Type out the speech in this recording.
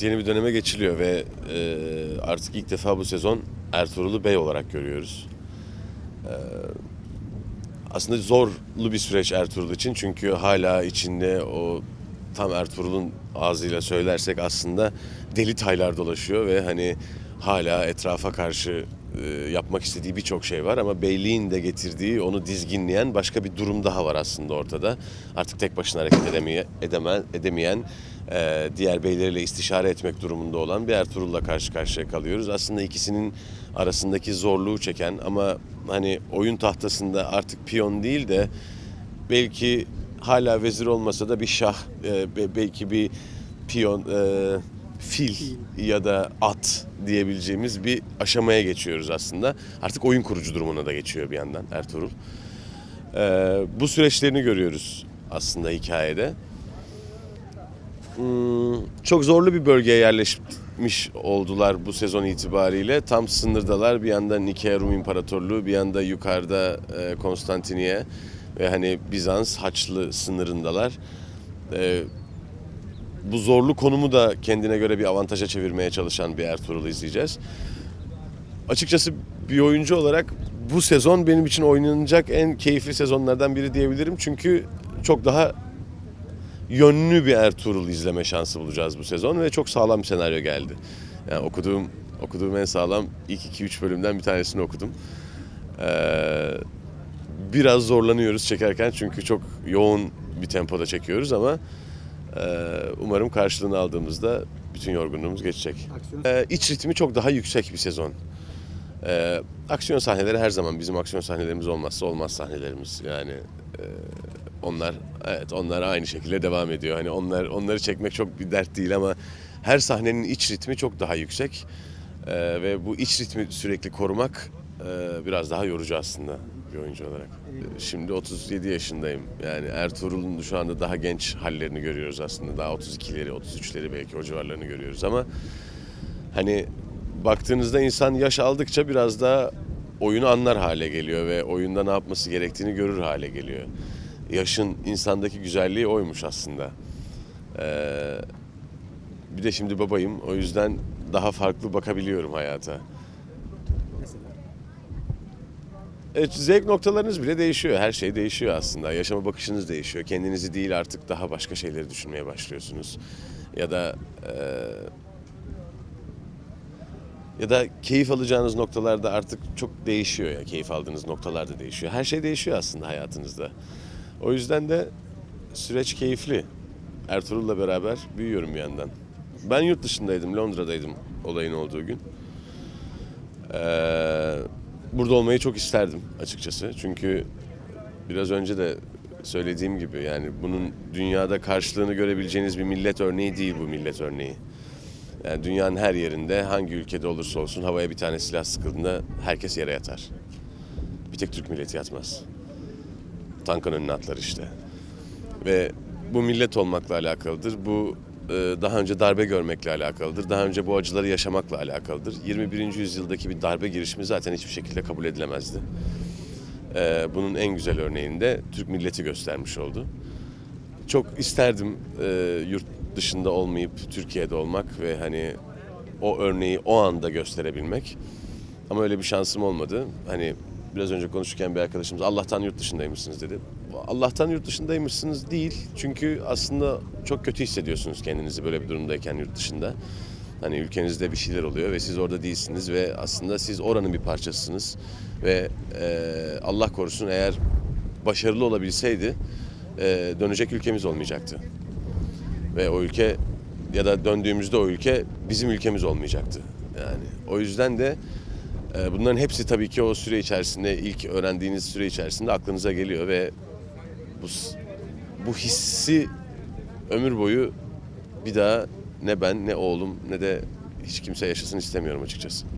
Yeni bir döneme geçiliyor ve e, artık ilk defa bu sezon Ertuğrul'u bey olarak görüyoruz. E, aslında zorlu bir süreç Ertuğrul için çünkü hala içinde o tam Ertuğrul'un ağzıyla söylersek aslında deli taylar dolaşıyor ve hani hala etrafa karşı yapmak istediği birçok şey var ama beyliğin de getirdiği onu dizginleyen başka bir durum daha var aslında ortada. Artık tek başına hareket edemeye, edemen, edemeyen e, diğer beyleriyle istişare etmek durumunda olan bir Ertuğrul'la karşı karşıya kalıyoruz. Aslında ikisinin arasındaki zorluğu çeken ama hani oyun tahtasında artık piyon değil de belki hala vezir olmasa da bir şah, e, be- belki bir piyon, e, fil ya da at diyebileceğimiz bir aşamaya geçiyoruz aslında. Artık oyun kurucu durumuna da geçiyor bir yandan Ertuğrul. E, bu süreçlerini görüyoruz aslında hikayede. Hmm, çok zorlu bir bölgeye yerleşmiş oldular bu sezon itibariyle. Tam sınırdalar. Bir yanda Nikea Rum İmparatorluğu, bir yanda yukarıda e, Konstantiniye ve hani Bizans Haçlı sınırındalar. E, bu zorlu konumu da kendine göre bir avantaja çevirmeye çalışan bir Ertuğrul'u izleyeceğiz. Açıkçası bir oyuncu olarak bu sezon benim için oynanacak en keyifli sezonlardan biri diyebilirim. Çünkü çok daha yönlü bir Ertuğrul izleme şansı bulacağız bu sezon ve çok sağlam bir senaryo geldi. Yani okuduğum okuduğum en sağlam ilk 2-3 bölümden bir tanesini okudum. Ee, biraz zorlanıyoruz çekerken çünkü çok yoğun bir tempoda çekiyoruz ama umarım karşılığını aldığımızda bütün yorgunluğumuz geçecek. Aksiyon Ee, iç ritmi çok daha yüksek bir sezon. Ee, aksiyon sahneleri her zaman bizim aksiyon sahnelerimiz olmazsa olmaz sahnelerimiz. Yani e, onlar evet onlar aynı şekilde devam ediyor. Hani onlar onları çekmek çok bir dert değil ama her sahnenin iç ritmi çok daha yüksek. Ee, ve bu iç ritmi sürekli korumak e, biraz daha yorucu aslında bir oyuncu olarak. Şimdi 37 yaşındayım. Yani Ertuğrul'un şu anda daha genç hallerini görüyoruz aslında. Daha 32'leri, 33'leri belki o civarlarını görüyoruz ama hani baktığınızda insan yaş aldıkça biraz daha oyunu anlar hale geliyor ve oyunda ne yapması gerektiğini görür hale geliyor. Yaşın insandaki güzelliği oymuş aslında. Ee, bir de şimdi babayım o yüzden daha farklı bakabiliyorum hayata. Evet, zevk noktalarınız bile değişiyor. Her şey değişiyor aslında. Yaşama bakışınız değişiyor. Kendinizi değil artık daha başka şeyleri düşünmeye başlıyorsunuz. Ya da eee, ya da keyif alacağınız noktalarda artık çok değişiyor ya. Keyif aldığınız noktalar da değişiyor. Her şey değişiyor aslında hayatınızda. O yüzden de süreç keyifli. Ertuğrul'la beraber büyüyorum bir yandan. Ben yurt dışındaydım, Londra'daydım olayın olduğu gün. Ee, burada olmayı çok isterdim açıkçası. Çünkü biraz önce de söylediğim gibi yani bunun dünyada karşılığını görebileceğiniz bir millet örneği değil bu millet örneği. Yani dünyanın her yerinde hangi ülkede olursa olsun havaya bir tane silah sıkıldığında herkes yere yatar. Bir tek Türk milleti yatmaz. Tankın önüne atlar işte. Ve bu millet olmakla alakalıdır. Bu daha önce darbe görmekle alakalıdır. Daha önce bu acıları yaşamakla alakalıdır. 21. yüzyıldaki bir darbe girişimi zaten hiçbir şekilde kabul edilemezdi. E, bunun en güzel örneğini de Türk milleti göstermiş oldu. Çok isterdim e, yurt dışında olmayıp Türkiye'de olmak ve hani o örneği o anda gösterebilmek. Ama öyle bir şansım olmadı. Hani biraz önce konuşurken bir arkadaşımız Allah'tan yurt dışındaymışsınız dedi. Allah'tan yurt dışındaymışsınız değil. Çünkü aslında çok kötü hissediyorsunuz kendinizi böyle bir durumdayken yurt dışında. Hani ülkenizde bir şeyler oluyor ve siz orada değilsiniz ve aslında siz oranın bir parçasısınız. Ve e, Allah korusun eğer başarılı olabilseydi e, dönecek ülkemiz olmayacaktı. Ve o ülke ya da döndüğümüzde o ülke bizim ülkemiz olmayacaktı. Yani o yüzden de bunların hepsi tabii ki o süre içerisinde ilk öğrendiğiniz süre içerisinde aklınıza geliyor ve bu bu hissi ömür boyu bir daha ne ben ne oğlum ne de hiç kimse yaşasın istemiyorum açıkçası.